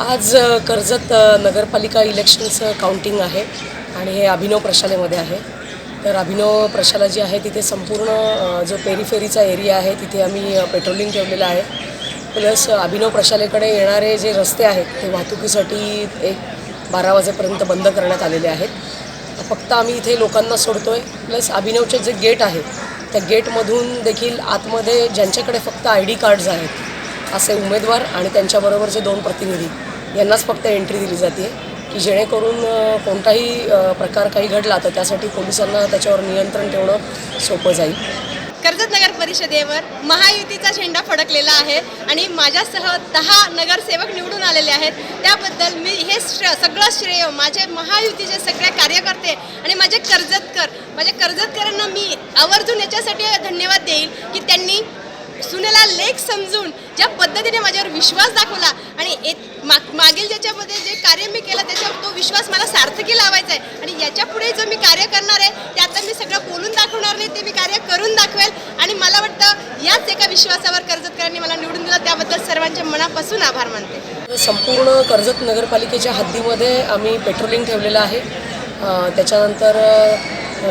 आज कर्जत नगरपालिका इलेक्शनचं काउंटिंग आहे आणि हे अभिनव प्रशालेमध्ये आहे. तर अभिनव प्रशाला जी आहे तिथे संपूर्ण जो पेरीफेरीचा एरिया आहे तिथे आम्ही पेट्रोलिंग ठेवलेलं आहे. प्लस अभिनव प्रशालेकडे येणारे जे रस्ते आहेत ते वाहतुकीसाठी एक बारा वाजेपर्यंत बंद करण्यात आलेले आहेत. फक्त आम्ही इथे लोकांना सोडतो आहे प्लस अभिनवचे जे गेट आहे त्या गेटमधून देखील आतमध्ये ज्यांच्याकडे फक्त आय डी कार्ड्स आहेत असे उमेदवार आणि त्यांच्याबरोबरचे दोन प्रतिनिधी यांनाच फक्त एंट्री दिली जाते. की जेणेकरून कोणताही प्रकार काही घडला तर त्यासाठी पोलिसांना त्याच्यावर नियंत्रण ठेवणं सोपं जाईल. कर्जत नगर परिषदेवर महायुतीचा झेंडा फडकलेला आहे आणि माझ्यासह दहा नगरसेवक निवडून आलेले आहेत. त्याबद्दल मी हे श्रे सगळं श्रेय माझे महायुतीचे सगळे कार्यकर्ते आणि माझे कर्जतकर माझ्या कर्जतकरांना मी आवर्जून याच्यासाठी धन्यवाद देईल की त्यांनी सुनेला लेख समजून ज्या पद्धतीने माझ्यावर विश्वास दाखवला आणि एक माग मागील ज्याच्यामध्ये जे कार्य मी केलं त्याच्यावर तो विश्वास मला सार्थकी लावायचा आहे. आणि याच्यापुढे जो मी कार्य करणार आहे ते आता मी सगळं बोलून दाखवणार नाही ते मी कार्य करून दाखवेल. आणि मला वाटतं याच एका विश्वासावर कर्जतकरांनी मला निवडून दिलं. त्याबद्दल सर्वांच्या मनापासून आभार मानते. संपूर्ण कर्जत नगरपालिकेच्या हद्दीमध्ये आम्ही पेट्रोलिंग ठेवलेलं आहे. त्याच्यानंतर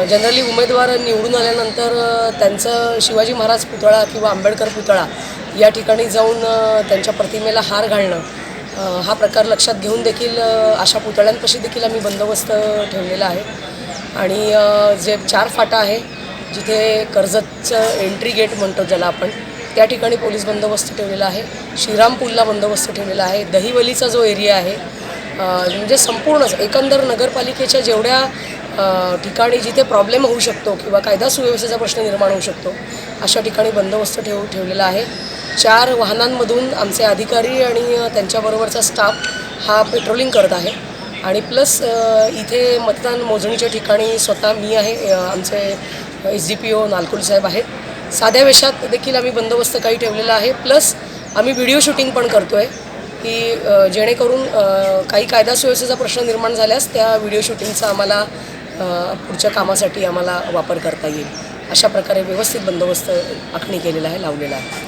जनरली उमेदवार निवडून आल्यानंतर त्यांचं शिवाजी महाराज पुतळा किंवा आंबेडकर पुतळा या ठिकाणी जाऊन त्यांच्या प्रतिमेला हार घालणं हा प्रकार लक्षात घेऊन देखील अशा पुतळ्यांपाशी देखील आम्ही बंदोबस्त ठेवलेला आहे. आणि जे चार फाटा आहे जिथे कर्जतचं एंट्री गेट म्हणतो ज्याला आपण त्या ठिकाणी पोलीस बंदोबस्त ठेवलेला आहे. श्रीरामपूलला बंदोबस्त ठेवलेला आहे. दहिवलीचा जो एरिया आहे म्हणजे संपूर्णच एकंदर नगरपालिकेच्या जेवढ्या ठिकाणी जिथे प्रॉब्लेम होऊ शकतो किंवा कायदा सुव्यवस्थेचा प्रश्न निर्माण होऊ शकतो अशा ठिकाणी बंदोबस्त ठेव ठेवलेला आहे. चार वाहनांमधून आमचे अधिकारी आणि त्यांच्याबरोबरचा स्टाफ हा पेट्रोलिंग करत आहे. आणि प्लस इथे मतदान मोजणीच्या ठिकाणी स्वतः मी आहे आमचे एस डी पी ओ नालकुल साहेब आहेत. साध्या वेशात देखील आम्ही बंदोबस्त काही ठेवलेला आहे. प्लस आम्ही व्हिडिओ शूटिंग पण करतो आहे की जेणेकरून काही कायदा सुव्यवस्थेचा प्रश्न निर्माण झाल्यास त्या व्हिडिओ शूटिंगचा आम्हाला पुढच्या कामासाठी आम्हाला वापर करता येईल. अशा प्रकारे व्यवस्थित बंदोबस्त आखणी केलेला आहे लावलेला आहे.